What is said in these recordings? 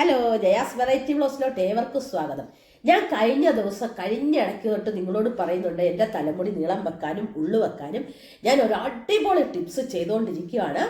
Hello Jaya's variety ബ്ലോസിലോട്ട് ഏവർക്കും സ്വാഗതം. ഞാൻ കഴിഞ്ഞ ദിവസം കഴിഞ്ഞ ഇടയ്ക്ക് തൊട്ട് നിങ്ങളോട് പറയുന്നുണ്ട് എന്റെ തലമുടി നീളം വെക്കാനും ഉള്ളു വെക്കാനും ഞാൻ ഒരു അടിപൊളി ടിപ്സ് ചെയ്തുകൊണ്ടിരിക്കുകയാണ്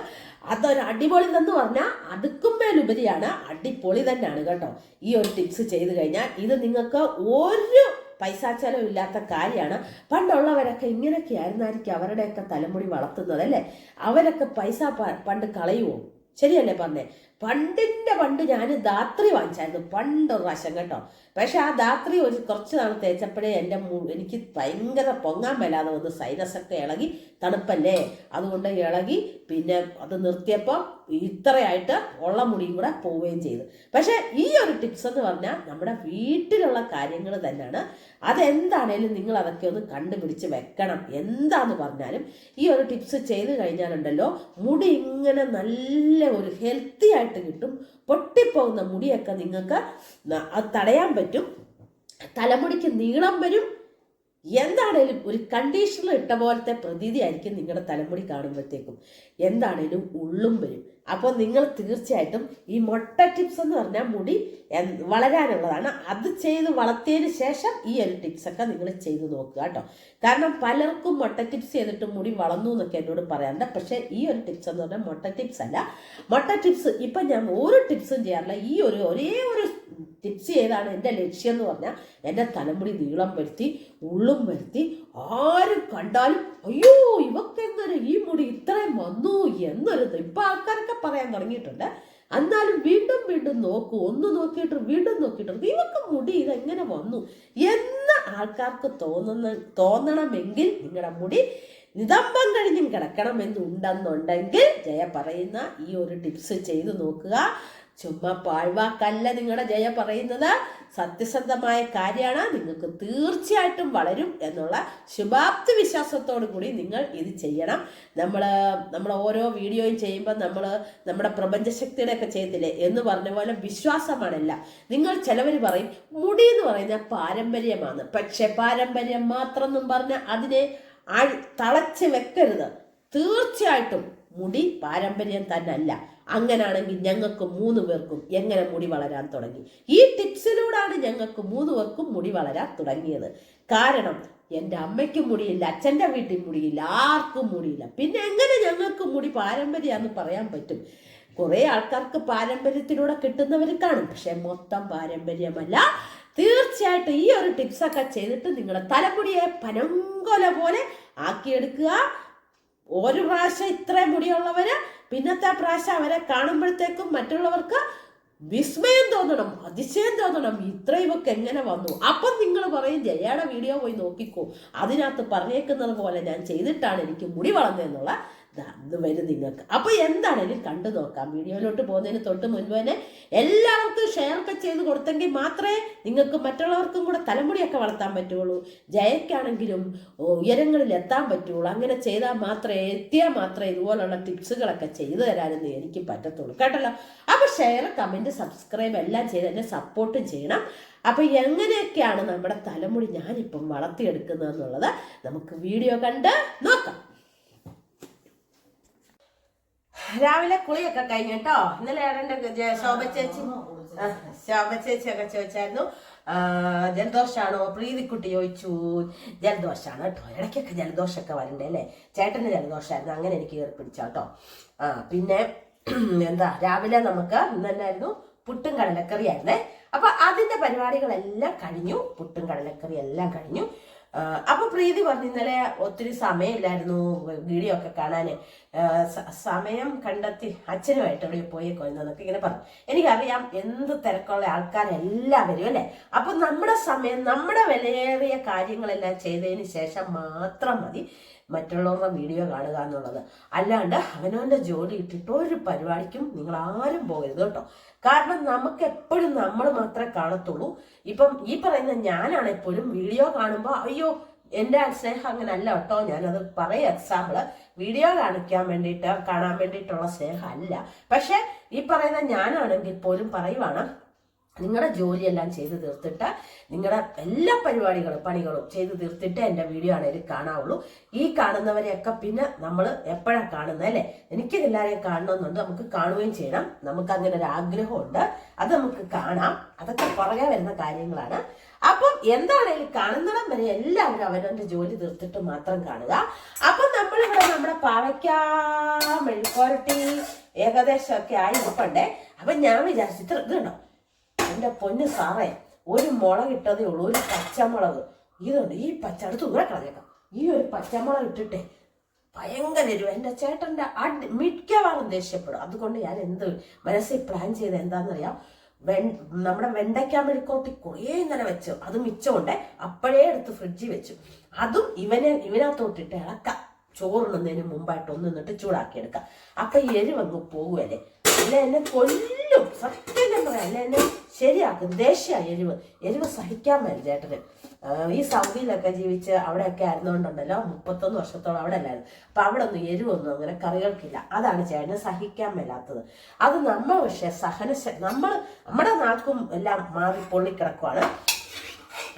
അതൊരു അടിപൊളി എന്ന് പറഞ്ഞാൽ അടുക്കും മേലുപരിയാണ് അടിപൊളി തന്നെയാണ് കേട്ടോ. ഈ ഒരു ടിപ്സ് ചെയ്ത് കഴിഞ്ഞാൽ ഇത് നിങ്ങൾക്ക് ഒരു പൈസ ചെലവില്ലാത്ത കാര്യമാണ്. പണ്ടുള്ളവരൊക്കെ ഇങ്ങനെയൊക്കെ ആയിരുന്നായിരിക്കും അവരുടെയൊക്കെ തലമുടി വളർത്തുന്നത് അല്ലേ? അവരൊക്കെ പൈസ പണ്ട് കളയുമോ ശരിയല്ലേ പറഞ്ഞേ? പണ്ടിന്റെ പണ്ട് ഞാൻ ധാത്രി വാങ്ങിച്ചായിരുന്നു പണ്ട് ഒരു പ്രാവശ്യം കേട്ടോ. പക്ഷെ ആ ധാത്രി ഒരു കുറച്ച് നാൾ തേച്ചപ്പോഴേ എന്റെ എനിക്ക് ഭയങ്കര പൊങ്ങാൻ മേലാതെ വന്ന് സൈനസൊക്കെ ഇളകി തണുപ്പല്ലേ? അതുകൊണ്ട് ഇളകി പിന്നെ അത് നിർത്തിയപ്പോൾ ഇത്രയായിട്ട് ഉള്ള മുടിയും കൂടെ പോവുകയും ചെയ്തു. പക്ഷേ ഈ ഒരു ടിപ്സ് എന്ന് പറഞ്ഞാൽ നമ്മുടെ വീട്ടിലുള്ള കാര്യങ്ങൾ തന്നെയാണ്. അതെന്താണേലും നിങ്ങൾ അതൊക്കെ ഒന്ന് കണ്ടുപിടിച്ച് വെക്കണം. എന്താന്ന് പറഞ്ഞാലും ഈ ഒരു ടിപ്സ് ചെയ്ത് കഴിഞ്ഞാലുണ്ടല്ലോ മുടി ഇങ്ങനെ നല്ല ഒരു ഹെൽത്തി ആയിട്ട് കിട്ടും. പൊട്ടിപ്പോകുന്ന മുടിയൊക്കെ നിങ്ങൾക്ക് അത് തടയാൻ പറ്റും. തലമുടിക്ക് നീളം വരും. എന്താണേലും ഒരു കണ്ടീഷണർ ഇട്ട പോലത്തെ പ്രതീതി ആയിരിക്കും നിങ്ങളുടെ തലമുടി കാണുമ്പോഴത്തേക്കും. എന്താണേലും ഉള്ളും വരും. അപ്പോൾ നിങ്ങൾ തീർച്ചയായിട്ടും ഈ മൊട്ട ടിപ്സ് എന്ന് പറഞ്ഞാൽ മുടി വളരാനുള്ളതാണ്. അത് ചെയ്ത് വളർത്തിയതിന് ശേഷം ഈ ഒരു ടിപ്സൊക്കെ നിങ്ങൾ ചെയ്ത് നോക്കുക കേട്ടോ. കാരണം പലർക്കും മൊട്ട ടിപ്സ് ചെയ്തിട്ട് മുടി വളർന്നു എന്നൊക്കെ എന്നോട് പറയാറുണ്ട്. പക്ഷേ ഈ ഒരു ടിപ്സ് എന്ന് പറഞ്ഞാൽ മൊട്ട ടിപ്സ് അല്ല. മൊട്ട ടിപ്സ് ഇപ്പം ഞാൻ ഓരോ ടിപ്സും ചെയ്യാറില്ല. ഈ ഒരു ഒരേ ഒരു ടിപ്സ് ചെയ്താണ് എന്റെ ലക്ഷ്യം എന്ന് പറഞ്ഞാൽ എന്റെ തലമുടി നീളം വരുത്തി ഉള്ളും വരുത്തി ആരും കണ്ടാലും അയ്യോ ഇവക്ക് എന്തൊരു ഈ മുടി ഇത്രയും വന്നു എന്നൊരു ഇപ്പം ആൾക്കാരൊക്കെ പറയാൻ തുടങ്ങിയിട്ടുണ്ട്. എന്നാലും വീണ്ടും വീണ്ടും നോക്കൂ. ഒന്ന് നോക്കിയിട്ട് വീണ്ടും നോക്കിയിട്ട് ഇവക്ക് മുടി ഇതെങ്ങനെ വന്നു എന്ന് ആൾക്കാർക്ക് തോന്നുന്ന തോന്നണമെങ്കിൽ നിങ്ങളുടെ മുടി നിതംബം കഴിഞ്ഞും കിടക്കണമെന്നുണ്ടെന്നുണ്ടെങ്കിൽ ജയ പറയുന്ന ഈ ഒരു ടിപ്സ് ചെയ്തു നോക്കുക. ചുമ്മാ പാഴ്വാക്കല്ല നിങ്ങളുടെ ജയ പറയുന്നത്. സത്യസന്ധമായ കാര്യമാണ്. നിങ്ങൾക്ക് തീർച്ചയായിട്ടും വളരും എന്നുള്ള ശുഭാപ്തി വിശ്വാസത്തോടു കൂടി നിങ്ങൾ ഇത് ചെയ്യണം. നമ്മൾ നമ്മൾ ഓരോ വീഡിയോയും ചെയ്യുമ്പോൾ നമ്മൾ നമ്മുടെ പ്രപഞ്ചശക്തിയുടെ ഒക്കെ ചെയ്യത്തില്ലേ എന്ന് പറഞ്ഞ പോലെ വിശ്വാസമാണല്ല. നിങ്ങൾ ചിലവർ പറയും മുടി എന്ന് പറയുന്ന പാരമ്പര്യമാണ്. പക്ഷെ പാരമ്പര്യം മാത്രം എന്നും പറഞ്ഞ് അതിനെ തളച്ച് വെക്കരുത്. തീർച്ചയായിട്ടും മുടി പാരമ്പര്യം തന്നെ അല്ല അങ്ങനാണെങ്കിൽ ഞങ്ങൾക്ക് മൂന്ന് പേർക്കും എങ്ങനെ മുടി വളരാൻ തുടങ്ങി? ഈ ടിപ്സിലൂടെയാണ് ഞങ്ങൾക്ക് മൂന്ന് പേർക്കും മുടി വളരാൻ തുടങ്ങിയത്. കാരണം എന്റെ അമ്മയ്ക്കും മുടിയില്ല അച്ഛന്റെ വീട്ടിൽ മുടിയില്ല ആർക്കും മുടിയില്ല. പിന്നെ എങ്ങനെ ഞങ്ങൾക്ക് മുടി പാരമ്പര്യമാണെന്ന് പറയാൻ പറ്റും? കുറേ ആൾക്കാർക്ക് പാരമ്പര്യത്തിലൂടെ കിട്ടുന്നവർ കാണും. പക്ഷെ മൊത്തം പാരമ്പര്യമല്ല. തീർച്ചയായിട്ടും ഈ ഒരു ടിപ്സൊക്കെ ചെയ്തിട്ട് നിങ്ങളുടെ തലമുടിയെ പനങ്കൊല പോലെ ആക്കിയെടുക്കുക. ഒരു പ്രാവശ്യം ഇത്രയും മുടിയുള്ളവര് പിന്നത്തെ പ്രാവശ്യം അവരെ കാണുമ്പോഴത്തേക്കും മറ്റുള്ളവർക്ക് വിസ്മയം തോന്നണം അതിശയം തോന്നണം. ഇത്രയും ഒക്കെ എങ്ങനെ വന്നു? അപ്പം നിങ്ങൾ പറയും ജയയുടെ വീഡിയോ പോയി നോക്കിക്കോ. അതിനകത്ത് പറഞ്ഞേക്കുന്നത് പോലെ ഞാൻ ചെയ്തിട്ടാണ് എനിക്ക് മുടി വളർന്നതെന്നുള്ള ഇത് വരും നിങ്ങൾക്ക് അപ്പോൾ എന്താണേലും കണ്ടു നോക്കാം? വീഡിയോയിലോട്ട് പോകുന്നതിന് തൊട്ട് മുൻപ് തന്നെ എല്ലാവർക്കും ഷെയർ ഒക്കെ ചെയ്ത് കൊടുത്തെങ്കിൽ മാത്രമേ നിങ്ങൾക്ക് മറ്റുള്ളവർക്കും കൂടെ തലമുടിയൊക്കെ വളർത്താൻ പറ്റുള്ളൂ. ജയക്കാണെങ്കിലും ഉയരങ്ങളിൽ എത്താൻ പറ്റുള്ളൂ. അങ്ങനെ ചെയ്താൽ മാത്രമേ എത്തിയാൽ മാത്രമേ ഇതുപോലുള്ള ടിപ്സുകളൊക്കെ ചെയ്തു തരാനെന്ന് എനിക്ക് പറ്റത്തുള്ളൂ. കേട്ടല്ലോ? അപ്പോൾ ഷെയർ കമന്റ് സബ്സ്ക്രൈബ് എല്ലാം ചെയ്ത് എന്നെ സപ്പോർട്ടും ചെയ്യണം. അപ്പോൾ എങ്ങനെയൊക്കെയാണ് നമ്മുടെ തലമുടി ഞാനിപ്പം വളർത്തിയെടുക്കുന്നത് എന്നുള്ളത് നമുക്ക് വീഡിയോ കണ്ട് നോക്കാം. രാവിലെ കുളിയൊക്കെ കഴിഞ്ഞു കേട്ടോ. ഇന്നലെ ജ- ശോഭ ചേച്ചി ശോഭ ചേച്ചിയൊക്കെ ചോദിച്ചായിരുന്നു. ജലദോഷാണോ? പ്രീതിക്കുട്ടി ചോദിച്ചു. ജലദോഷാണ് കേട്ടോ. ഇടയ്ക്കൊക്കെ ജലദോഷമൊക്കെ വരണ്ടേ അല്ലേ? ചേട്ടന് ജലദോഷമായിരുന്നു അങ്ങനെ എനിക്ക് കയറി പിടിച്ച കേട്ടോ. ആ പിന്നെ എന്താ രാവിലെ നമുക്ക് ഇന്നെന്നായിരുന്നു പുട്ടും കടലക്കറിയായിരുന്നേ. അപ്പൊ അതിന്റെ പരിപാടികളെല്ലാം കഴിഞ്ഞു. പുട്ടും കടലക്കറി എല്ലാം കഴിഞ്ഞു. അപ്പൊ പ്രീതി പറഞ്ഞു ഇന്നലെ ഒത്തിരി സമയമില്ലായിരുന്നു വീഡിയോ ഒക്കെ കാണാൻ സമയം കണ്ടെത്തി അച്ഛനുമായിട്ട് എവിടെ പോയേക്കോ എന്നൊക്കെ ഇങ്ങനെ പറഞ്ഞു. എനിക്കറിയാം എന്ത് തിരക്കുള്ള ആൾക്കാരെല്ലാവരും അല്ലേ? അപ്പൊ നമ്മുടെ സമയം നമ്മുടെ വിലയേറിയ കാര്യങ്ങളെല്ലാം ചെയ്തതിന് ശേഷം മാത്രം മതി. മറ്റുള്ളവരുടെ വീഡിയോ കാണുക എന്നുള്ളത്. അല്ലാണ്ട് അവനവന്റെ ജോലി ഇട്ടിട്ട് ഒരു പരിപാടിക്കും നിങ്ങൾ ആരും പോകരുത് കേട്ടോ. കാരണം നമുക്ക് എപ്പോഴും നമ്മൾ മാത്രമേ കാണത്തുള്ളൂ. ഇപ്പം ഈ പറയുന്ന ഞാനാണ് എപ്പോഴും വീഡിയോ കാണുമ്പോൾ അയ്യോ എന്റെ സ്നേഹം അങ്ങനെ അല്ല കേട്ടോ ഞാനത് പറയാം എക്സാമ്പിൾ വീഡിയോ കാണിക്കാൻ വേണ്ടിയിട്ട് കാണാൻ വേണ്ടിയിട്ടുള്ള സ്നേഹം അല്ല പക്ഷെ ഈ പറയുന്ന ഞാനാണെങ്കിൽ പോലും പറയുവാണ് നിങ്ങളുടെ ജോലിയെല്ലാം ചെയ്ത് തീർത്തിട്ട് നിങ്ങളുടെ എല്ലാ പരിപാടികളും പണികളും ചെയ്ത് തീർത്തിട്ട് എന്റെ വീഡിയോ ആണെങ്കിലും കാണാവുള്ളൂ. ഈ കാണുന്നവരെയൊക്കെ പിന്നെ നമ്മൾ എപ്പോഴാണ് കാണുന്നത് അല്ലേ? എനിക്ക് എല്ലാവരെയും കാണണമെന്നുണ്ട് നമുക്ക് കാണുകയും ചെയ്യണം. നമുക്ക് അങ്ങനെ ഒരു ആഗ്രഹമുണ്ട്. അത് നമുക്ക് കാണാം. അതൊക്കെ പുറകെ വരുന്ന കാര്യങ്ങളാണ്. അപ്പം എന്താണേലും കാണുന്നിടം വരെ എല്ലാവരും അവരവന്റെ ജോലി തീർത്തിട്ട് മാത്രം കാണുക. അപ്പം നമ്മളിവിടെ നമ്മുടെ പാവയ്ക്ക മെഴുക്കോരട്ടി ഏകദേശമൊക്കെ ആയി ഇരിപ്പണ്ടേ അപ്പം ഞാൻ വിചാരിച്ചിട്ട് ഇത് എന്റെ പൊന്ന് സാറേ ഒരു മുളക് ഇട്ടതേ ഉള്ളൂ ഒരു പച്ചമുളക്. ഇതുണ്ട് ഈ പച്ച അടുത്ത് ദൂരെ കളഞ്ഞേക്കാം. ഈ ഒരു പച്ചമുളക് ഇട്ടിട്ടെ ഭയങ്കര എരിവ്. എന്റെ ചേട്ടന്റെ അടി മിക്കവാറും ദേഷ്യപ്പെടും. അതുകൊണ്ട് ഞാൻ എന്ത് മനസ്സിൽ പ്ലാൻ ചെയ്ത് എന്താണെന്നറിയാം വെൺ നമ്മുടെ വെണ്ടയ്ക്ക മെഴുക്കോട്ടി കുറേ ഇങ്ങനെ വെച്ചു അത് മിച്ചമുണ്ട് അപ്പോഴേ എടുത്ത് ഫ്രിഡ്ജിൽ വെച്ചു. അതും ഇവനെ ഇവനകത്തോട്ടിട്ട് ഇളക്കാം. ചോറുണ്ണുന്നതിന് മുമ്പായിട്ട് ഒന്ന് നിന്നിട്ട് ചൂടാക്കി എടുക്കാം അപ്പൊ എരിവങ്ങ് പോകുമല്ലേ അല്ലെ എന്നെ കൊല്ലും സത്യം ഞാൻ പറയാം അല്ലെ? എന്നെ ശരിയാക്കും. ദേഷ്യ എരിവ്. എരിവ് സഹിക്കാൻ മതി ചേട്ടന്. ഈ സൗദിയിലൊക്കെ ജീവിച്ച് അവിടെയൊക്കെ ആയിരുന്നുകൊണ്ടുണ്ടല്ലോ മുപ്പത്തൊന്ന് വർഷത്തോളം അവിടെ അല്ലായിരുന്നു. അപ്പൊ അവിടെ ഒന്നും എരിവൊന്നും അങ്ങനെ കറികൾക്കില്ല. അതാണ് ചേട്ടന് സഹിക്കാൻ മേലാത്തത്. അത് നമ്മൾ പക്ഷെ സഹന നമ്മൾ നമ്മുടെ നാക്കും എല്ലാം മാറി പൊള്ളിക്കിടക്കുവാണ്.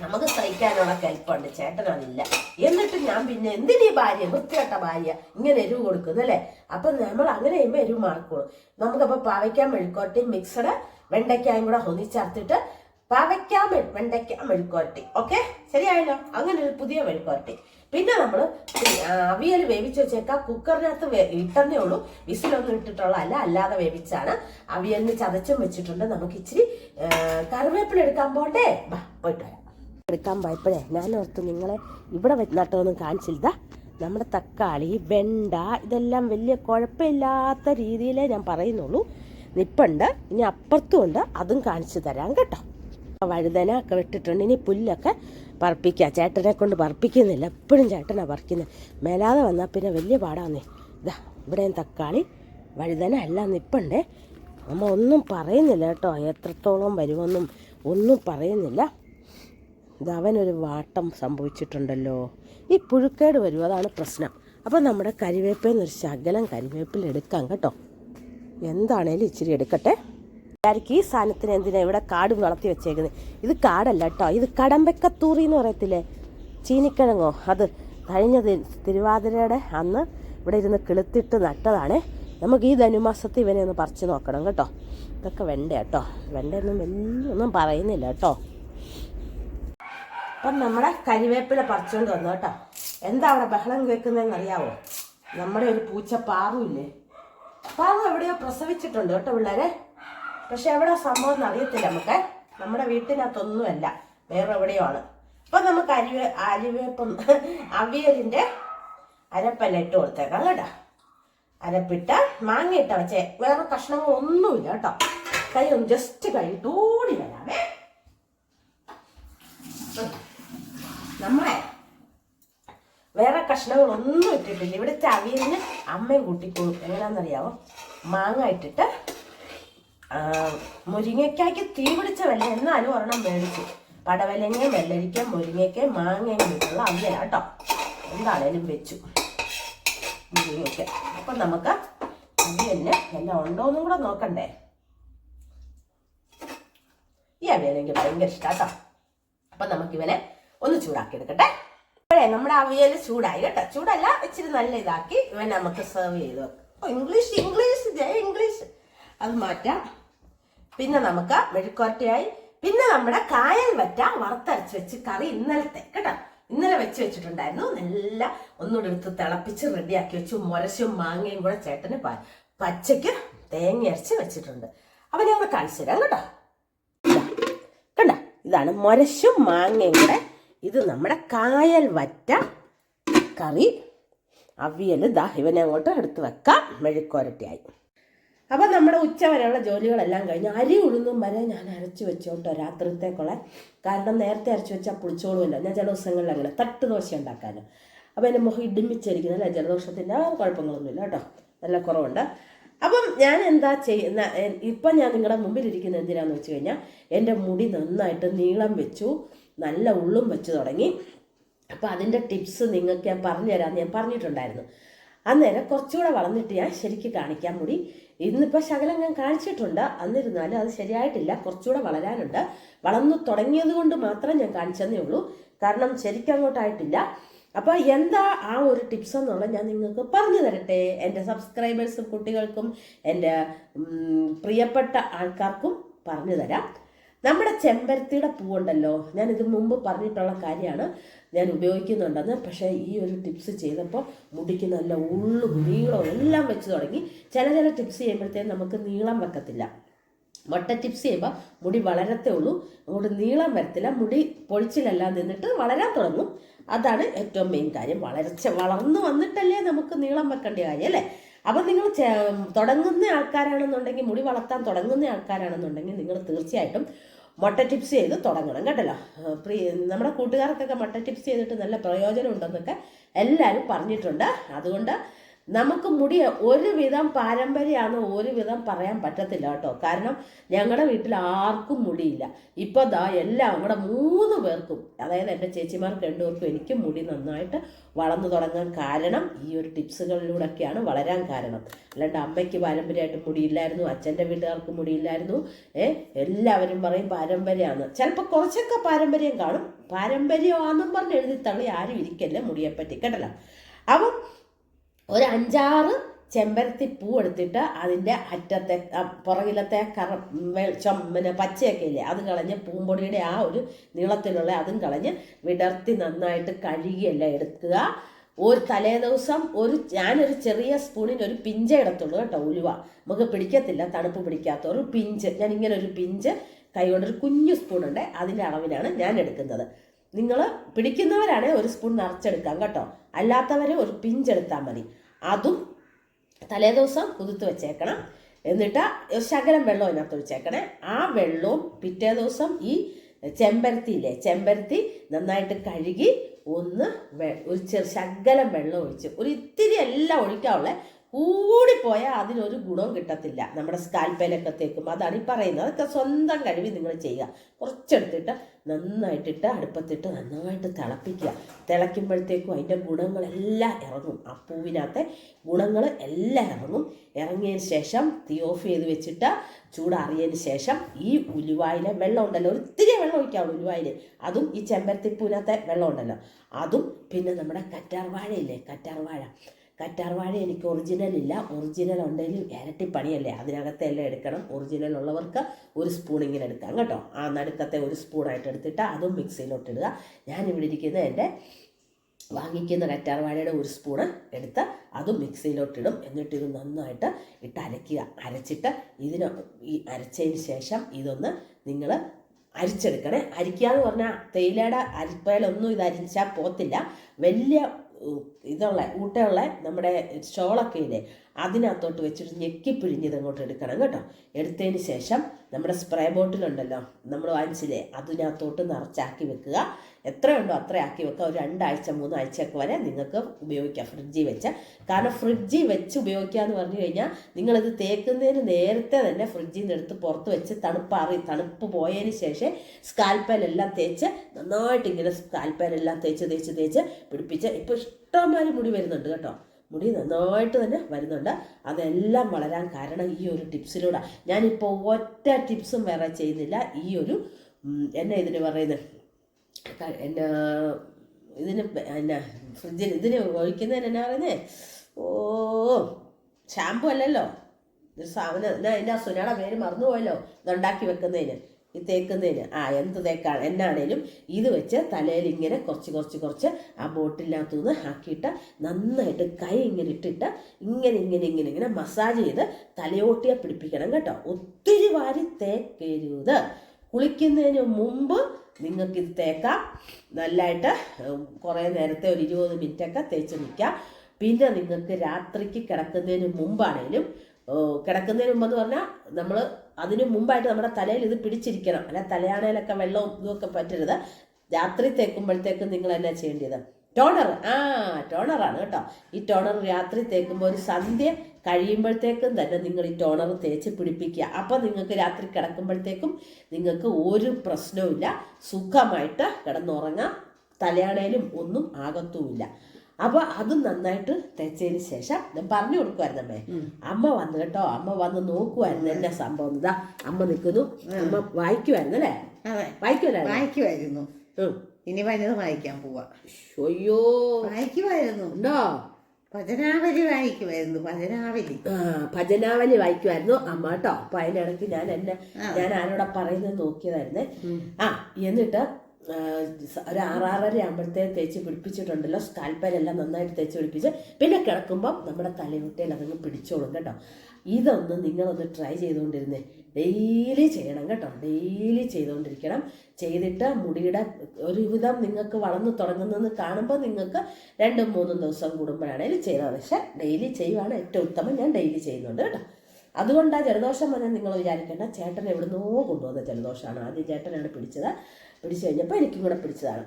നമുക്ക് സഹിക്കാനുള്ള കൽപ്പുണ്ട് ചേട്ടനതില്ല എന്നിട്ട് ഞാൻ പിന്നെ എന്തിനീ ഭാര്യ? വൃത്തികെട്ട ഭാര്യ. ഇങ്ങനെ എരിവ് കൊടുക്കുന്നു അല്ലേ? അപ്പൊ നമ്മൾ അങ്ങനെ ചെയ്യുമ്പോൾ എരിവ് മാറിക്കോളും. നമുക്കപ്പോൾ പാവയ്ക്കാൻ മെഴുക്കോട്ടി മിക്സഡ് വെണ്ടയ്ക്കായും കൂടെ ഒന്നിച്ചേർത്തിട്ട് പാവയ്ക്കാൻ വെണ്ടയ്ക്ക മെഴുക്കോരട്ടി ഓക്കെ ശരിയായല്ലോ? അങ്ങനെ ഒരു പുതിയ മെഴുക്കോരട്ടി പിന്നെ നമ്മൾ അവിയൽ വേവിച്ച് വെച്ചേക്കാം. കുക്കറിനകത്ത് ഇട്ടെന്നേ ഉള്ളൂ. വിസിലൊന്നും ഇട്ടിട്ടുള്ള അല്ല. അല്ലാതെ വേവിച്ചാണ്. അവിയലിന് ചതച്ചും വെച്ചിട്ടുണ്ട്. നമുക്ക് ഇച്ചിരി കറിവേപ്പില എടുക്കാൻ പോണ്ടേ? ബാ പോയിട്ട് വരാം. എടുക്കാൻ പോയപ്പോഴേ ഞാൻ ഓർത്ത് നിങ്ങളെ ഇവിടെ നട്ടതൊന്നും കാണിച്ചില്ല. നമ്മുടെ തക്കാളി വെണ്ട ഇതെല്ലാം വലിയ കുഴപ്പമില്ലാത്ത രീതിയിലേ ഞാൻ പറയുന്നുള്ളൂ. നിപ്പുണ്ട് ഇനി അപ്പുറത്തും ഉണ്ട്. അതും കാണിച്ചു തരാം കേട്ടോ. വഴുതന ഒക്കെ വിട്ടിട്ടുണ്ട്. ഇനി പുല്ലൊക്കെ പറപ്പിക്കുക ചേട്ടനെ കൊണ്ട് പറപ്പിക്കുന്നില്ല. എപ്പോഴും ചേട്ടനാണ് പറിക്കുന്നത്. മേലാതെ വന്നാൽ പിന്നെ വലിയ പാടാന്നേ. ഇതാ ഇവിടെയും തക്കാളി വഴുതന എല്ലാം നിപ്പുണ്ടേ. അമ്മ ഒന്നും പറയുന്നില്ല കേട്ടോ. എത്രത്തോളം വരുമെന്നും ഒന്നും പറയുന്നില്ല. ഇത് അവനൊരു വാട്ടം സംഭവിച്ചിട്ടുണ്ടല്ലോ. ഈ പുഴുക്കേട് വരും അതാണ് പ്രശ്നം. അപ്പോൾ നമ്മുടെ കരിവേപ്പിൽ നിന്നൊരു ശകലം കരിവേപ്പിൽ എടുക്കാം കേട്ടോ. എന്താണേലും ഇച്ചിരി എടുക്കട്ടെ. എല്ലാവർക്കും ഈ സാധനത്തിന് എന്തിനാണ് ഇവിടെ കാട് വളർത്തി വെച്ചേക്കുന്നത് ഇത് കാടല്ല കേട്ടോ. ഇത് കടമ്പക്കത്തൂറി എന്ന് പറയത്തില്ലേ? ചീനിക്കിഴങ്ങോ? അത് കഴിഞ്ഞ തിരുവാതിരയുടെ അന്ന് ഇവിടെ ഇരുന്ന് കിളുത്തിട്ട് നട്ടതാണ്. നമുക്ക് ഈ ധനുമാസത്തിൽ ഇവനെ ഒന്ന് പറിച്ചു നോക്കണം കേട്ടോ. ഇതൊക്കെ വെണ്ട കേട്ടോ. വെണ്ടയൊന്നും വലിയ ഒന്നും പറയുന്നില്ല കേട്ടോ. അപ്പം നമ്മുടെ കരിവേപ്പില പറിച്ചുകൊണ്ട് വന്നു കേട്ടോ. എന്താ അവിടെ ബഹളം കേൾക്കുന്നതെന്ന് അറിയാവോ? നമ്മുടെ ഒരു പൂച്ച പാവില്ലേ പാറു എവിടെയോ പ്രസവിച്ചിട്ടുണ്ട് കേട്ടോ പിള്ളേരെ. പക്ഷെ എവിടെ സംഭവം എന്ന് അറിയത്തില്ല നമുക്ക്. നമ്മുടെ വീട്ടിനകത്തൊന്നുമല്ല. വേറെ എവിടെയോ ആണ്. അപ്പം നമുക്ക് അരിവേ അരിവേപ്പം അവിയലിന്റെ അരപ്പെല്ലാം ഇട്ട് കൊടുത്തേക്കാം കേട്ടോ. അരപ്പിട്ട് മാങ്ങ ഇട്ട വെച്ചേ. വേറെ കഷ്ണങ്ങളൊന്നുമില്ല കേട്ടോ. കൈ ഒന്ന് ജസ്റ്റ് കഴിഞ്ഞിട്ട് ഓടി വരാമേ നമ്മളെ വേറെ കഷ്ണങ്ങളൊന്നും ഇട്ടിട്ടില്ല. ഇവിടുത്തെ അവിയലിന് അമ്മയും കൂട്ടിക്കോളും. എങ്ങനെയാണെന്നറിയാവോ മാങ്ങ ഇട്ടിട്ട് മുരിങ്ങയ്ക്കായ്ക്ക് തീ പിടിച്ച വെല്ല എന്നാലും ഒരെണ്ണം മേടിച്ചു. പടവലങ്ങയും വെള്ളരിക്കയും മുരിങ്ങയ്ക്കയും മാങ്ങയും കൂട്ടുള്ള അവിയലാണ് കേട്ടോ. എന്താണേലും വെച്ചു മുരിങ്ങയ്ക്ക. അപ്പം നമുക്ക് അവിയലിന് എല്ലാം ഉണ്ടോയെന്നും കൂടെ നോക്കണ്ടേ? ഈ അവിയൽ ഭയങ്കര കേട്ടോ. അപ്പം നമുക്കിവനെ ഒന്ന് ചൂടാക്കി എടുക്കട്ടെ. അപ്പോഴേ നമ്മുടെ അവിയൽ ചൂടായി കേട്ടോ. ചൂടല്ല ഇച്ചിരി നല്ല ഇതാക്കി ഇവൻ നമുക്ക് സെർവ് ചെയ്ത് വെക്കാം. ഇംഗ്ലീഷ് ഇംഗ്ലീഷ് ജയ ഇംഗ്ലീഷ്. അത് മാറ്റാം. പിന്നെ നമുക്ക് മെഴുക്കുവരട്ടിയായി പിന്നെ നമ്മുടെ കായൽ വറ്റ വറുത്തരച്ച് വെച്ച് കറി ഇന്നലത്തെ കേട്ടോ. ഇന്നലെ വെച്ച് വെച്ചിട്ടുണ്ടായിരുന്നു. നല്ല ഒന്നുകൂടെ എടുത്ത് തിളപ്പിച്ച് റെഡിയാക്കി വെച്ചു. മുരശും മാങ്ങയും കൂടെ ചേട്ടന് പച്ചയ്ക്ക് തേങ്ങ അരച്ച് വെച്ചിട്ടുണ്ട്. അപ്പൊ ഞങ്ങൾ കാണിച്ചു തരാം കേട്ടോ. കണ്ട? ഇതാണ് മുരശും മാങ്ങയും കൂടെ ഇത് നമ്മുടെ കായൽ വറ്റ കറി. അവിയൽ ദാ ഇവനെ അങ്ങോട്ട് എടുത്ത് വെക്കാം. മെഴുക്കോരട്ടിയായി അപ്പം നമ്മുടെ ഉച്ച വരെയുള്ള ജോലികളെല്ലാം കഴിഞ്ഞ്. അരി ഉഴുന്നും വരെ ഞാൻ അരച്ചു വെച്ചോട്ടോ രാത്രിത്തേക്കുള്ള. കാരണം നേരത്തെ അരച്ച് വെച്ചാൽ പുളിച്ചോളുമല്ലോ ഞാൻ ചില ദിവസങ്ങളിൽ അങ്ങനെ തട്ട് ദോശ ഉണ്ടാക്കാനും. അപ്പം എന്റെ മുഖം ഇടിമിച്ചിരിക്കുന്നില്ല ജലദോഷത്തിന്റെ കുഴപ്പങ്ങളൊന്നുമില്ല കേട്ടോ. നല്ല കുറവുണ്ട്. അപ്പം ഞാൻ എന്താ ചെയ്യുന്ന ഇപ്പം ഞാൻ നിങ്ങളുടെ മുമ്പിലിരിക്കുന്ന എന്തിനാന്ന് വെച്ച് കഴിഞ്ഞാൽ എന്റെ മുടി നന്നായിട്ട് നീളം വെച്ചു. നല്ല ഉള്ളും വെച്ച് തുടങ്ങി. അപ്പോൾ അതിന്റെ ടിപ്സ് നിങ്ങൾക്ക് ഞാൻ പറഞ്ഞു തരാമെന്ന് ഞാൻ പറഞ്ഞിട്ടുണ്ടായിരുന്നു. അന്നേരം കുറച്ചുകൂടെ വളർന്നിട്ട് ഞാൻ ശരിക്ക് കാണിക്കാൻ മുടി ഇന്നിപ്പോൾ ശകലം ഞാൻ കാണിച്ചിട്ടുണ്ട്. എന്നിരുന്നാലും അത് ശരിയായിട്ടില്ല. കുറച്ചുകൂടെ വളരാനുണ്ട്. വളർന്നു തുടങ്ങിയത് കൊണ്ട് മാത്രം ഞാൻ കാണിച്ചതേ ഉള്ളൂ. കാരണം ശരിക്കും അങ്ങോട്ടായിട്ടില്ല. അപ്പോൾ എന്താ ആ ഒരു ടിപ്സ് എന്നുള്ളത് ഞാൻ നിങ്ങൾക്ക് പറഞ്ഞു തരട്ടെ. എന്റെ സബ്സ്ക്രൈബേഴ്സും കുട്ടികൾക്കും എന്റെ പ്രിയപ്പെട്ട ആൾക്കാർക്കും പറഞ്ഞു തരാം. നമ്മുടെ ചെമ്പരത്തിയുടെ പൂവുണ്ടല്ലോ. ഞാൻ ഇത് മുമ്പ് പറഞ്ഞിട്ടുള്ള കാര്യമാണ്. ഞാൻ ഉപയോഗിക്കുന്നുണ്ടെന്ന്. പക്ഷേ ഈ ഒരു ടിപ്സ് ചെയ്തപ്പോൾ മുടിക്ക് നല്ല ഉള്ളും നീളവും എല്ലാം വെച്ച് തുടങ്ങി. ചില ചില ടിപ്സ് ചെയ്യുമ്പോഴത്തേക്കും നമുക്ക് നീളം വെക്കത്തില്ല. മൊട്ട ടിപ്സ് ചെയ്യുമ്പോൾ മുടി വളരത്തേ ഉള്ളൂ. അങ്ങോട്ട് നീളം വരത്തില്ല. മുടി പൊഴിച്ചിലെല്ലാം നിന്നിട്ട് വളരാൻ തുടങ്ങും. അതാണ് ഏറ്റവും മെയിൻ കാര്യം. വളർച്ച വളർന്നു വന്നിട്ടല്ലേ നമുക്ക് നീളം വെക്കേണ്ട കാര്യം അല്ലേ? അപ്പം നിങ്ങൾ തുടങ്ങുന്ന ആൾക്കാരാണെന്നുണ്ടെങ്കിൽ മുടി വളർത്താൻ തുടങ്ങുന്ന ആൾക്കാരാണെന്നുണ്ടെങ്കിൽ നിങ്ങൾ തീർച്ചയായിട്ടും മൊട്ട ടിപ്സ് ചെയ്ത് തുടങ്ങണം കേട്ടല്ലോ പ്രീ നമ്മുടെ കൂട്ടുകാർക്കൊക്കെ മൊട്ട ടിപ്സ് ചെയ്തിട്ട് നല്ല പ്രയോജനം ഉണ്ടെന്നൊക്കെ എല്ലാവരും പറഞ്ഞിട്ടുണ്ട്. അതുകൊണ്ട് നമുക്ക് മുടി ഒരുവിധം പാരമ്പര്യമാണ് ഒരുവിധം പറയാൻ പറ്റത്തില്ല കേട്ടോ. കാരണം ഞങ്ങളുടെ വീട്ടിൽ ആർക്കും മുടിയില്ല. ഇപ്പോൾ ദാ എല്ലാം അവിടെ മൂന്ന് പേർക്കും അതായത് എന്റെ ചേച്ചിമാർക്ക് രണ്ടുപേർക്കും എനിക്കും മുടി നന്നായിട്ട് വളർന്നു തുടങ്ങാൻ കാരണം ഈ ഒരു ടിപ്സുകളിലൂടെയൊക്കെയാണ് വളരാൻ കാരണം. അല്ലാണ്ട് അമ്മയ്ക്ക് പാരമ്പര്യമായിട്ട് മുടിയില്ലായിരുന്നു അച്ഛന്റെ വീട്ടുകാർക്ക് മുടിയില്ലായിരുന്നു ഏ എല്ലാവരും പറയും പാരമ്പര്യമാണ് ചിലപ്പോൾ കുറച്ചൊക്കെ പാരമ്പര്യം കാണും. പാരമ്പര്യമാണെന്നും പറഞ്ഞ് എഴുതി തള്ളി ആരും ഇരിക്കല്ലേ മുടിയെപ്പറ്റി കേട്ടല്ലോ? അപ്പം ഒരു അഞ്ചാറ് ചെമ്പരത്തി പൂ എടുത്തിട്ട് അതിന്റെ അറ്റത്തെ പുറകിലത്തെ കറ പിന്നെ പച്ചയൊക്കെ ഇല്ലേ അത് കളഞ്ഞ് പൂമ്പൊടിയുടെ ആ ഒരു നീളത്തിലുള്ള അതും കളഞ്ഞ് വിടർത്തി നന്നായിട്ട് കഴുകിയെല്ലാം എടുക്കുക. ഒരു തലേ ദിവസം ഒരു ഞാനൊരു ചെറിയ സ്പൂണിന് ഒരു പിഞ്ച് എടുത്തുള്ളൂ കേട്ടോ ഉലുവ. നമുക്ക് പിടിക്കത്തില്ല തണുപ്പ് പിടിക്കാത്ത ഒരു പിഞ്ച്. ഞാൻ ഇങ്ങനെ ഒരു പിഞ്ച് കൈകൊണ്ട് ഒരു കുഞ്ഞു സ്പൂൺ ഉണ്ട് അതിന്റെ അളവിലാണ് ഞാൻ എടുക്കുന്നത്. നിങ്ങൾ പിടിക്കുന്നവരാണെങ്കിൽ ഒരു സ്പൂൺ നിറച്ചെടുക്കാം കേട്ടോ. അല്ലാത്തവരെ ഒരു പിഞ്ചെടുത്താൽ മതി. അതും തലേ ദിവസം കുതിർത്ത് വെച്ചേക്കണം. എന്നിട്ട് ശകലം വെള്ളം അതിനകത്ത് ഒഴിച്ചേക്കണേ. ആ വെള്ളവും പിറ്റേ ദിവസം ഈ ചെമ്പരത്തി ഇല്ലേ ചെമ്പരത്തി നന്നായിട്ട് കഴുകി ഒന്ന് ഒരു ചെറു ശകലം വെള്ളം ഒഴിച്ച് ഒരു ഇത്തിരി എല്ലാം ഒഴിക്കാവുള്ളേ കൂടിപ്പോയാൽ അതിനൊരു ഗുണവും കിട്ടത്തില്ല. നമ്മുടെ സ്കാൽപ്പേലൊക്കെ തേക്കും അതാണ് ഈ പറയുന്നത്. അതൊക്കെ സ്വന്തം കഴിവ് നിങ്ങൾ ചെയ്യുക. കുറച്ചെടുത്തിട്ട് നന്നായിട്ടിട്ട് അടുപ്പത്തിട്ട് നന്നായിട്ട് തിളപ്പിക്കുക. തിളയ്ക്കുമ്പോഴത്തേക്കും അതിന്റെ ഗുണങ്ങളെല്ലാം ഇറങ്ങും. ആ പൂവിനകത്തെ ഗുണങ്ങൾ എല്ലാം ഇറങ്ങും. ഇറങ്ങിയതിന് ശേഷം തീ ഓഫ് ചെയ്ത് വെച്ചിട്ട് ചൂടാറിയതിന് ശേഷം ഈ ഉലുവായിലെ വെള്ളം ഉണ്ടല്ലോ ഒരു ഇത്തിരി വെള്ളം ഒഴിക്കാവുള്ളൂ ഉലുവായിൽ. അതും ഈ ചെമ്പരത്തിപ്പൂവിനകത്തെ വെള്ളം ഉണ്ടല്ലോ. അതും പിന്നെ നമ്മുടെ കറ്റാർ വാഴയില്ലേ കറ്റാർ വാഴ കറ്റാർ വാഴ എനിക്ക് ഒറിജിനൽ ഇല്ല. ഒറിജിനൽ ഉണ്ടെങ്കിൽ ഇരട്ടി പണിയല്ലേ? അതിനകത്തെ എല്ലാം എടുക്കണം. ഒറിജിനൽ ഉള്ളവർക്ക് ഒരു സ്പൂൺ ഇങ്ങനെ എടുക്കാം കേട്ടോ. ആ നടുക്കത്തെ ഒരു സ്പൂണായിട്ട് എടുത്തിട്ട് അതും മിക്സിയിലോട്ട് ഇടുക ഞാനിവിടെ ഇരിക്കുന്ന എന്റെ വാങ്ങിക്കുന്ന കറ്റാർവാഴയുടെ ഒരു സ്പൂണ് എടുത്ത് അതും മിക്സിയിലോട്ടിടും എന്നിട്ട് ഇത് നന്നായിട്ട് ഇട്ട് അരയ്ക്കുക അരച്ചിട്ട് ഇതിന് ഈ അരച്ചതിന് ശേഷം ഇതൊന്ന് നിങ്ങൾ അരിച്ചെടുക്കണേ. അരിക്കുക എന്ന് പറഞ്ഞാൽ തേയിലയുടെ അരിപ്പയിലൊന്നും ഇത് അരിച്ചാൽ പോത്തില്ല. വലിയ ഇതുള്ള ഊട്ടയുള്ള നമ്മുടെ ഷോളൊക്കെ ഇല്ലേ? അതിനകത്തോട്ട് വെച്ചിട്ട് ഞെക്കി പിഴിഞ്ഞത് അങ്ങോട്ട് എടുക്കണം കേട്ടോ. എടുത്തതിന് ശേഷം നമ്മുടെ സ്പ്രേ ബോട്ടിലുണ്ടല്ലോ നമ്മൾ വാങ്ങിച്ചില്ലേ അതിനകത്തോട്ട് നിറച്ചാക്കി വെക്കുക. എത്രയുണ്ടോ അത്ര ആക്കി വെക്കുക. ഒരു രണ്ടാഴ്ച മൂന്നാഴ്ചയൊക്കെ വരെ നിങ്ങൾക്ക് ഉപയോഗിക്കാം ഫ്രിഡ്ജിൽ വെച്ച്. കാരണം ഫ്രിഡ്ജിൽ വെച്ച് ഉപയോഗിക്കുക എന്ന് പറഞ്ഞു കഴിഞ്ഞാൽ നിങ്ങളിത് തേക്കുന്നതിന് നേരത്തെ തന്നെ ഫ്രിഡ്ജിൽ നിന്ന് എടുത്ത് പുറത്ത് വെച്ച് തണുപ്പാറി തണുപ്പ് പോയതിന് ശേഷം സ്കാൽപ്പലെല്ലാം തേച്ച് നന്നായിട്ട് ഇങ്ങനെ സ്കാൽപ്പലെല്ലാം തേച്ച് തേച്ച് തേച്ച് പിടിപ്പിച്ച്. ഇപ്പോൾ ഇഷ്ടംമാതിരി മുടി വരുന്നുണ്ട് കേട്ടോ. മുടി നന്നായിട്ട് തന്നെ വരുന്നുണ്ട്. അതെല്ലാം വളരാൻ കാരണം ഈ ഒരു ടിപ്സിലൂടെ. ഞാനിപ്പോൾ ഒറ്റ ടിപ്സും വേറെ ചെയ്യുന്നില്ല. ഈ ഒരു എന്നെ ഇതിന് പറയുന്നത് എന്നാ ഇതിന് എന്നാ ഫ്രിഡ്ജിൽ ഇതിന് ഒഴിക്കുന്നതിന് എന്നാ പറയുന്നേ? ഓ ഷാമ്പു അല്ലല്ലോ. സാധനം എന്നാ എന്നാ സുനയുടെ പേര് മറന്നുപോയല്ലോ. ഇതുണ്ടാക്കി വെക്കുന്നതിന്. ഈ തേക്കുന്നതിന്. ആ എന്ത് തേക്കാണ്? എന്നാണേലും ഇത് വെച്ച് തലയിൽ ഇങ്ങനെ കുറച്ച് കുറച്ച് കുറച്ച് ആ ബോട്ടിനകത്തു നിന്ന് ആക്കിയിട്ട് നന്നായിട്ട് കൈ ഇങ്ങനെ ഇട്ടിട്ട് ഇങ്ങനെ ഇങ്ങനെ ഇങ്ങനെ ഇങ്ങനെ മസാജ് ചെയ്ത് തലയോട്ടിയെ പിടിപ്പിക്കണം കേട്ടോ. ഒത്തിരി വാരി തേക്കരുത്. കുളിക്കുന്നതിന് മുമ്പ് നിങ്ങൾക്ക് ഇത് തേക്കാം നല്ലതായിട്ട് കുറേ നേരത്തെ ഒരു ഇരുപത് മിനിറ്റൊക്കെ തേച്ച് നിൽക്കാം. പിന്നെ നിങ്ങൾക്ക് രാത്രിക്ക് കിടക്കുന്നതിന് മുമ്പാണേലും കിടക്കുന്നതിന് മുമ്പെന്ന് പറഞ്ഞാൽ നമ്മൾ അതിന് മുമ്പായിട്ട് നമ്മുടെ തലയിൽ ഇത് പിടിച്ചിരിക്കണം. അല്ല? തലയാണയിലൊക്കെ വെള്ളവും ഇതുമൊക്കെ പറ്റരുത്. രാത്രി തേക്കുമ്പോഴത്തേക്കും നിങ്ങൾ എന്നാ ചെയ്യേണ്ടത്? ടോണർ. ആ ടോണറാണ് കേട്ടോ. ഈ ടോണർ രാത്രി തേക്കുമ്പോൾ ഒരു സന്ധ്യ കഴിയുമ്പോഴത്തേക്കും തന്നെ നിങ്ങൾ ഈ ടോണർ തേച്ച് പിടിപ്പിക്കുക. അപ്പം നിങ്ങൾക്ക് രാത്രി കിടക്കുമ്പോഴത്തേക്കും നിങ്ങൾക്ക് ഒരു പ്രശ്നവുമില്ല. സുഖമായിട്ട് കിടന്നുറങ്ങാം. തലയാണേലും ഒന്നും ആകത്തുമില്ല. അപ്പൊ അത് നന്നായിട്ട് തേച്ചതിന് ശേഷം ഞാൻ പറഞ്ഞു കൊടുക്കുമായിരുന്നമ്മേ അമ്മ. വന്നു കേട്ടോ. അമ്മ വന്ന് നോക്കുമായിരുന്നു എന്നെ സംഭവം. ഇതാ അമ്മ നിൽക്കുന്നു. അമ്മ വായിക്കുമായിരുന്നു അല്ലേ? അതെ. വായിക്കുമല്ലായിരുന്നു വായിക്കുമായിരുന്നു ഇനി വനിത വായിക്കാൻ പോവാ. അയ്യോ. വായിക്കുമായിരുന്നു ഉണ്ടോ? ഭജനാവലി വായിക്കുമായിരുന്നു ഭജനാവലി. ആ, ഭജനാവലി വായിക്കുമായിരുന്നു അമ്മ കേട്ടോ. അപ്പൊ അതിനിടയ്ക്ക് ഞാൻ എന്നെ ഞാൻ ആരോടെ പറയുന്നത് നോക്കിയതായിരുന്നേ. ആ എന്നിട്ട് ഒരു ആറാറര ആകുമ്പോഴത്തേക്ക് തേച്ച് പിടിപ്പിച്ചിട്ടുണ്ടല്ലോ. സ്കാൽപ്പലെല്ലാം നന്നായിട്ട് തേച്ച് പിടിപ്പിച്ച് പിന്നെ കിടക്കുമ്പം നമ്മുടെ തലയുട്ടയിൽ അതങ്ങ് പിടിച്ചോളും കേട്ടോ. ഇതൊന്ന് നിങ്ങളൊന്ന് ട്രൈ ചെയ്തുകൊണ്ടിരുന്നേ. ഡെയിലി ചെയ്യണം കേട്ടോ. ഡെയിലി ചെയ്തുകൊണ്ടിരിക്കണം. ചെയ്തിട്ട് മുടിയുടെ ഒരുവിധം നിങ്ങൾക്ക് വളർന്നു തുടങ്ങുന്നെന്ന് കാണുമ്പോൾ നിങ്ങൾക്ക് രണ്ടും മൂന്നും ദിവസം കൂടുമ്പോഴാണെങ്കിലും ചെയ്താൽ പക്ഷേ ഡെയിലി ചെയ്യുവാണ് ഏറ്റവും ഉത്തമം. ഞാൻ ഡെയിലി ചെയ്യുന്നുണ്ട് കേട്ടോ. അതുകൊണ്ടാണ് ജലദോഷം വന്നാൽ നിങ്ങൾ വിചാരിക്കേണ്ട. ചേട്ടൻ എവിടുന്നോ കൊണ്ടുവന്ന ജലദോഷമാണ്. ആദ്യം ചേട്ടനാണ് പിടിച്ചത്. പിടിച്ചു കഴിഞ്ഞപ്പോൾ എനിക്കും കൂടെ പിടിച്ചതാണ്.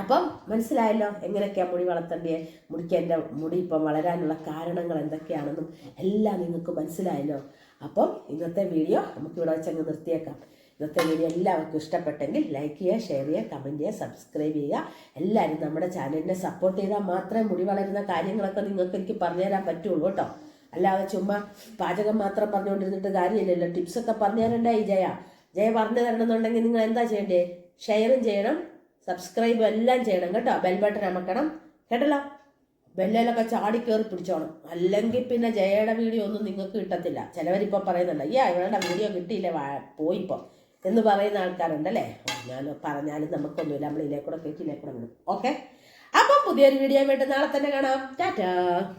അപ്പം മനസ്സിലായല്ലോ എങ്ങനെയൊക്കെയാണ് മുടി വളർത്തേണ്ടത്? മുടിക്ക് എന്റെ മുടി ഇപ്പം വളരാനുള്ള കാരണങ്ങൾ എന്തൊക്കെയാണെന്നും എല്ലാം നിങ്ങൾക്ക് മനസ്സിലായല്ലോ. അപ്പം ഇന്നത്തെ വീഡിയോ നമുക്കിവിടെ വെച്ചങ്ങ് നിർത്തിയേക്കാം. ഇന്നത്തെ വീഡിയോ എല്ലാവർക്കും ഇഷ്ടപ്പെട്ടെങ്കിൽ ലൈക്ക് ചെയ്യുക ഷെയർ ചെയ്യുക കമന്റ് ചെയ്യുക സബ്സ്ക്രൈബ് ചെയ്യുക. എല്ലാവരും നമ്മുടെ ചാനലിനെ സപ്പോർട്ട് ചെയ്താൽ മാത്രമേ മുടി വളരുന്ന കാര്യങ്ങളൊക്കെ നിങ്ങൾക്ക് എനിക്ക് പറഞ്ഞുതരാൻ പറ്റുള്ളൂ കേട്ടോ. അല്ലാതെ ചുമ്മാ പാചകം മാത്രം പറഞ്ഞുകൊണ്ടിരുന്നിട്ട് കാര്യമില്ലല്ലോ. ടിപ്സൊക്കെ പറഞ്ഞു തരണ്ടേ ഈ ജയ പറഞ്ഞു തരണമെന്നുണ്ടെങ്കിൽ നിങ്ങൾ എന്താ ചെയ്യണ്ടേ? ഷെയറും ചെയ്യണം സബ്സ്ക്രൈബും എല്ലാം ചെയ്യണം കേട്ടോ. ബെൽ ബട്ടൺ അമക്കണം. കേട്ടല്ലോ? ബെല്ലയിലൊക്കെ ചാടി കയറി പിടിച്ചോണം. അല്ലെങ്കിൽ പിന്നെ ജയയുടെ വീഡിയോ ഒന്നും നിങ്ങൾക്ക് കിട്ടത്തില്ല. ചിലവരിപ്പോൾ പറയുന്നുണ്ട് അയ്യാ ഇവളുടെ വീഡിയോ കിട്ടിയില്ല? വാ- പോയിപ്പോൾ എന്ന് പറയുന്ന ആൾക്കാരുണ്ടല്ലേ ഞാൻ പറഞ്ഞാലും നമുക്കൊന്നുമില്ല. നമ്മൾ ഇതിലേക്കൂടെ കേട്ടില്ലേ കൂടെ വിടും. ഓക്കെ അപ്പം പുതിയൊരു വീഡിയോ ആയിട്ട് നാളെ തന്നെ കാണാം. ടാറ്റാ!